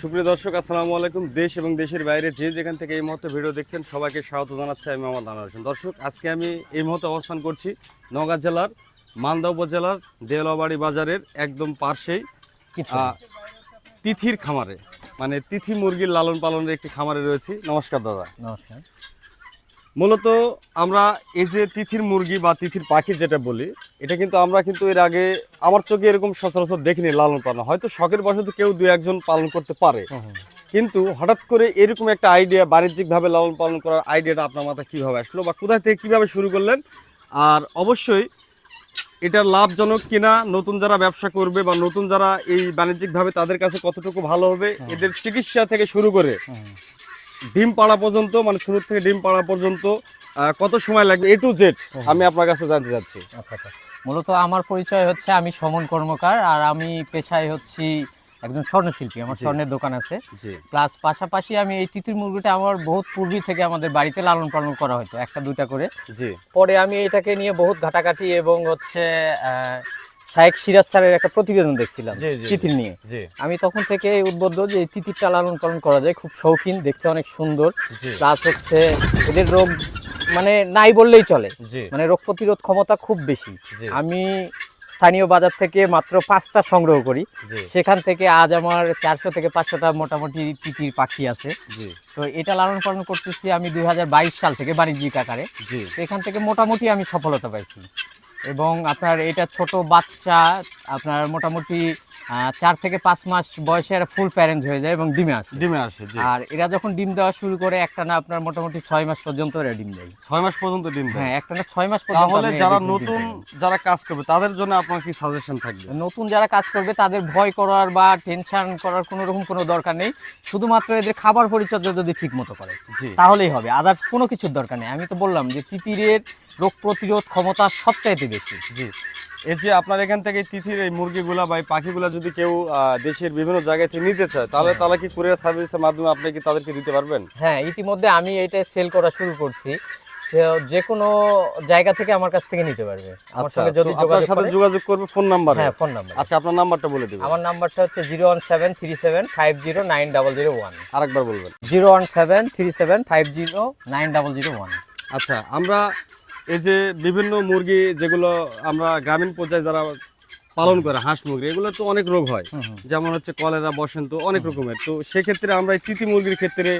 সুপ্রিয় দর্শক আসসালামু আলাইকুম। দেশ এবং দেশের বাইরে যে যেখান থেকে এই মুহূর্তে ভিডিও দেখছেন সবাইকে স্বাগত জানাচ্ছি আমি আমার আনোয়ার হোসেন। দর্শক আজকে আমি এই মুহূর্তে অবস্থান করছি নওগাঁ জেলার মালদা উপজেলার দেওয়াবাড়ি বাজারের একদম পার্শ্বেই তিথির খামারে মানে তিথি মুরগির লালন পালনের একটি খামারে রয়েছি। নমস্কার দাদা। নমস্কার। মূলত আমরা এই যে তিথির মুরগি বা তিথির পাখি যেটা বলি এটা কিন্তু আমরা কিন্তু এর আগে আমার চোখে এরকম সচরাচর দেখিনি লালন পালন। হয়তো শখের বশত কেউ দু একজন পালন করতে পারে। কিন্তু হঠাৎ করে এরকম একটা আইডিয়া বাণিজ্যিকভাবে লালন পালন করার আইডিয়াটা আপনার মাথায় কীভাবে আসলো বা কোথায় থেকে কীভাবে শুরু করলেন? আর অবশ্যই এটা লাভজনক কিনা নতুন যারা ব্যবসা করবে বা নতুন যারা এই বাণিজ্যিকভাবে তাদের কাছে কতটুকু ভালো হবে এদের চিকিৎসা থেকে শুরু করে ডিম পাড়া পর্যন্ত মানে শুরু থেকে ডিম পাড়া পর্যন্ত কত সময় লাগবে? এ টু জেড আমি আপনার কাছে জানতে চাচ্ছি। আচ্ছা আচ্ছা। মূলত আমার পরিচয় হচ্ছে আমি সমন কর্মকার আর আমি পেশায় হচ্ছি একজন স্বর্ণশিল্পী আমার স্বর্ণের দোকান আছে। প্লাস পাশাপাশি আমি এই তিতির মুরগিটা আমার বহুত পূর্বী থেকে আমাদের বাড়িতে লালন পালন করা হতো একটা দুইটা করে। জি। পরে আমি এটাকে নিয়ে বহুত ঘাটাঘাটি এবং হচ্ছে শায়েক সিরাজ স্যারের একটা প্রতিবেদন দেখছিলাম তিতির নিয়ে। আমি তখন থেকে উদ্বুদ্ধ যে তিতিরটা লালন পালন করা যায় খুব শৌখিন দেখতে অনেক সুন্দর। প্লাস হচ্ছে এদের রোগ মানে নাই বললেই চলে। মানে রোগ প্রতিরোধ ক্ষমতা খুব বেশি। আমি স্থানীয় বাজার থেকে মাত্র পাঁচটা সংগ্রহ করি। সেখান থেকে আজ আমার চারশো থেকে পাঁচশোটা মোটামুটি তিতির পাখি আছে। তো এটা লালন পালন করতেছি আমি দুই হাজার বাইশ সাল থেকে বাণিজ্যিক আকারে। এখান থেকে মোটামুটি আমি সফলতা পাইছি। এবং আপনার এটা ছোট বাচ্চা আপনার মোটামুটি চার থেকে পাঁচ মাস বয়সে এরা ফুল প্যারেন্ট হয়ে যায় এবং ডিমে আসে। ডিমে আসে আর এরা যখন ডিম দেওয়া শুরু করে একটা না আপনার মোটামুটি ছয় মাস পর্যন্ত এরা ডিম দেয়। ছয় মাস পর্যন্ত ডিম দেয়? হ্যাঁ একটা না ছয় মাস পর্যন্ত তাহলে যারা নতুন যারা কাজ করবে তাদের জন্য আপনার কি সাজেশন থাকবে? নতুন যারা কাজ করবে তাদের ভয় করার বা টেনশন করার কোনো রকম কোনো দরকার নেই। শুধুমাত্র এদের খাবার পরিচর্যা যদি ঠিক মতো করে তাহলেই হবে। আদার্স কোনো কিছুর দরকার নেই। আমি তো বললাম যে তিতিরের রোগ প্রতিরোধ ক্ষমতা সবচাইতে বেশি। জি। এই যে আপনার এখান থেকে তিথির এই মুরগিগুলা বা এই পাখিগুলা যদি কেউ দেশের বিভিন্ন জায়গা থেকে নিতে চায় তাহলে তাহলে কি কুরিয়ার সার্ভিসের মাধ্যমে আপনি কি তাদেরকে দিতে পারবেন? হ্যাঁ ইতিমধ্যে আমি এটা সেল করা শুরু করছি। যে- কোনো জায়গা থেকে আমার কাছ থেকে নিতে পারবে। আমার আচ্ছা সঙ্গে যদি আপনার যোগাযোগ সাথে যোগাযোগ করবে ফোন নাম্বার হ্যাঁ ফোন নাম্বার আচ্ছা আপনার নাম্বারটা বলে দিবেন। আমার নাম্বারটা হচ্ছে zero one seven three seven five zero nine double zero one আরেকবার বলবেন। Zero one seven three seven five zero nine double zero one আচ্ছা আমরা এই যে বিভিন্ন মুরগি যেগুলো আমরা গ্রামীণ পর্যায়ে যারা পালন করে হাঁস মুরগি এগুলো তো অনেক রোগ হয়। যেমন হচ্ছে কলেরা বসন্ত অনেক রকমের। তো সেক্ষেত্রে আমরা এই তিতি মুরগির ক্ষেত্রে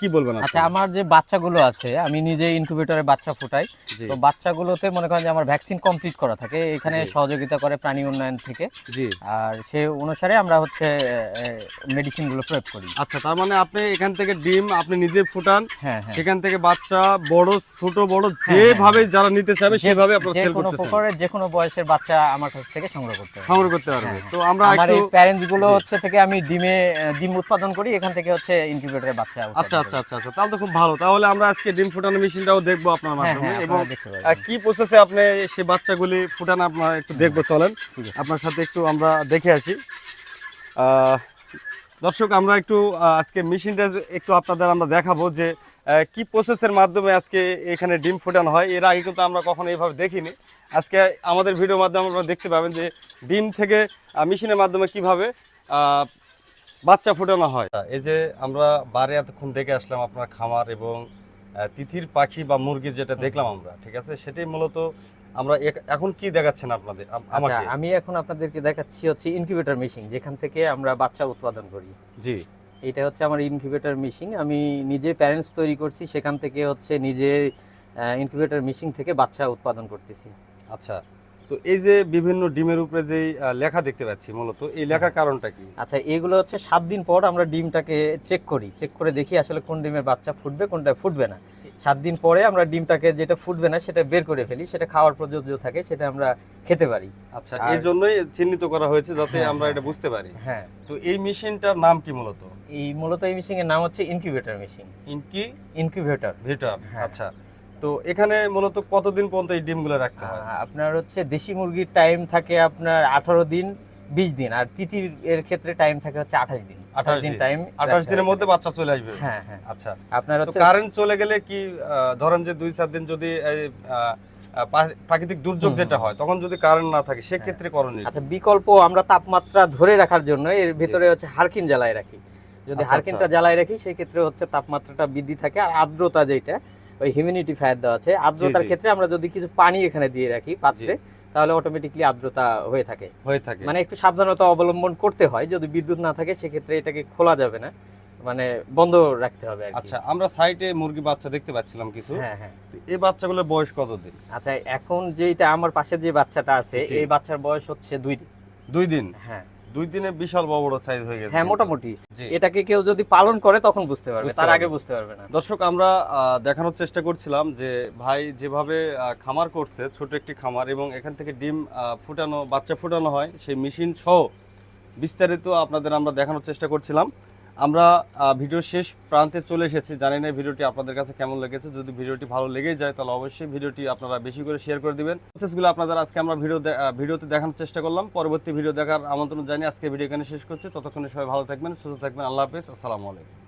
কি বলবেন? আচ্ছা আমার যে বাচ্চাগুলো আছে আমি নিজে ইনকিউবেটরে বাচ্চা ফুটাই। তো বাচ্চাগুলোতে মনে করেন যে আমার ভ্যাকসিন কমপ্লিট করা থাকে। এখানে সহযোগিতা করে প্রাণী উন্নয়ন থেকে। জি। আর সে অনুসারে আমরা হচ্ছে মেডিসিনগুলো প্রয়োগ করি। আচ্ছা তার মানে আপনি এখান থেকে ডিম আপনি নিজে ফুটান। হ্যাঁ হ্যাঁ। সেখান থেকে বাচ্চা বড় ছোট বড় যেভাবে যারা নিতে চাবে সেভাবে আপনারা সেল কোনো করতেছেন। প্রকারের যে কোনো বয়সের বাচ্চা আমার কাছ থেকে সংগ্রহ করতে হবে। সংগ্রহ করতে পারবে। হ্যাঁ। তো আমরা আমার একটু এই প্যারেন্টসগুলো হচ্ছে থেকে আমি ডিমে ডিম উৎপাদন করি এখান থেকে হচ্ছে ইনকিউবেটরের বাচ্চা আচ্ছা। আচ্ছা আচ্ছা আচ্ছা তাহলে তো খুব ভালো। তাহলে আমরা আজকে ডিম ফুটানো মেশিনটাও দেখব আপনার হ্যাঁ মাধ্যমে হ্যাঁ এবং পারেন। আহ, কি প্রসেসে আপনি বাচ্চাগুলি ফুটান আপনার একটু দেখব চলেন। আপনার সাথে একটু আমরা দেখে আসি। দর্শক আমরা একটু আজকে মেশিনটা একটু আপনাদের আমরা দেখাবো যে কি প্রসেসের মাধ্যমে আজকে এখানে ডিম ফোটানো হয়। এর আগে কিন্তু আমরা কখনো এইভাবে দেখিনি। আজকে আমাদের ভিডিওর মাধ্যমে আপনারা দেখতে পাবেন যে ডিম থেকে মেশিনের মাধ্যমে কীভাবে আহ, বাচ্চা ফোটানো হয়। এই যে আমরা বারে এতক্ষণ দেখে আসলাম আপনার খামার এবং তিথির পাখি বা মুরগি যেটা দেখলাম আমরা ঠিক আছে? সেটাই মূলত আমরা এখন কি দেখাচ্ছেন আপনাদের আচ্ছা আমাকে? আমি এখন আপনাদেরকে দেখাচ্ছি হচ্ছে ইনকিউবেটর মেশিন যেখান থেকে আমরা বাচ্চা উৎপাদন করি। জি। এটা হচ্ছে আমার ইনকিউবেটর মেশিন আমি নিজে প্যারেন্টস তৈরি করছি সেখান থেকে হচ্ছে নিজে ইনকিউবেটর মেশিন থেকে বাচ্চা উৎপাদন করতেছি। আচ্ছা তো এই যে বিভিন্ন ডিমের উপরে যে লেখা দেখতে পাচ্ছি মূলত এই লেখার কারণটা কি? আচ্ছা এগুলো হচ্ছে সাত দিন পর আমরা ডিমটাকে চেক করি। চেক করে দেখি আসলে কোন ডিমের বাচ্চা ফুটবে কোনটা ফুটবে না। সাত দিন পরে আমরা ডিমটাকে যেটা ফুটবে না সেটা বের করে ফেলি সেটা খাওয়ার প্রযোজ্য থাকে সেটা আমরা খেতে পারি। আচ্ছা এই জন্যই চিহ্নিত করা হয়েছে যাতে হ্যাঁ, আমরা হ্যাঁ। এটা বুঝতে পারি। হ্যাঁ। তো এই মেশিনটার নাম কি মূলত? এই মূলত এই মেশিনের নাম হচ্ছে ইনকিউবেটর মেশিন ইনকি ইনকিউবেটর ভিটার হ্যাঁ। আচ্ছা। তো এখানে মূলত কতদিন পর্যন্ত এই ডিমগুলো রাখতে হয়? আপনার হচ্ছে দেশি মুরগির টাইম থাকে আপনার আঠারো দিন বিশ দিন। আর তিতির এর ক্ষেত্রে টাইম থাকে হচ্ছে আঠাশ দিন। আঠাশ দিন টাইম আঠাশ দিনের মধ্যে বাচ্চা চলে আসবে? হ্যাঁ হ্যাঁ। আচ্ছা। আপনার হচ্ছে কারেন্ট চলে গেলে কি ধরেন যে দুই চার দিন যদি প্রাকৃতিক দুর্যোগ যেটা হয় তখন যদি কারেন্ট না থাকে সেক্ষেত্রে করণীয় আচ্ছা বিকল্প আমরা তাপমাত্রা ধরে রাখার জন্য এর ভেতরে হচ্ছে হারকিন জ্বালায় রাখি। যদি আচ্ছা, হারকিনটা জ্বালায় রাখি সেই ক্ষেত্রে হচ্ছে তাপমাত্রাটা বৃদ্ধি থাকে। আর আর্দ্রতা যেটা ওই হিউমিডিটি ফায়ার দেওয়া আছে। আর্দ্রতার ক্ষেত্রে আমরা যদি কিছু পানি এখানে দিয়ে রাখি পাত্রে তাহলে অটোমেটিকলি আর্দ্রতা হয়ে থাকে। হয়ে থাকে। মানে একটু সাবধানতা অবলম্বন করতে হয় যদি বিদ্যুৎ না থাকে সেক্ষেত্রে এটাকে খোলা যাবে না। মানে বন্ধ রাখতে হবে আচ্ছা আমরা সাইটে মুরগি বাচ্চা দেখতে পাচ্ছিলাম কিছু। হ্যাঁ হ্যাঁ। এই বাচ্চাগুলোর বয়স কতদিন? আচ্ছা এখন যেটা আমার পাশে যে বাচ্চাটা আছে এই বাচ্চার বয়স হচ্ছে দুই দিন। দুই দিন? হ্যাঁ। দুই দিনে বিশাল বড় বড় সাইজ হয়ে গেছে। হ্যাঁ মোটামুটি। এটাকে কেউ যদি পালন করে তখন বুঝতে পারবে তার আগে বুঝতে পারবে না। দর্শক আমরা দেখানোর চেষ্টা করছিলাম যে ভাই যেভাবে খামার করছে ছোট একটি খামার এবং এখান থেকে ডিম ফুটানো বাচ্চা ফুটানো হয় সেই মেশিন সহ বিস্তারিত আপনাদের আমরা দেখানোর চেষ্টা করছিলাম। আমরা আহ, ভিডিওর শেষ প্রান্তে চলে এসেছি। জানি না ভিডিওটি আপনাদের কাছে কেমন লেগেছে। যদি ভিডিওটি ভালো লেগে যায় তাহলে অবশ্যই ভিডিওটি আপনারা বেশি করে শেয়ার করে দিবেন। প্রসেসগুলো আপনাদের আজকে আমরা ভিডিও ভিডিওতে দেখানোর চেষ্টা করলাম। পরবর্তী ভিডিও দেখার আমন্ত্রণ জানিয়ে আজকে ভিডিও এখানে শেষ করছি। ততক্ষণে সবাই ভালো থাকবেন সুস্থ থাকবেন। আল্লাহ হাফেজ। আসসালামু আলাইকুম।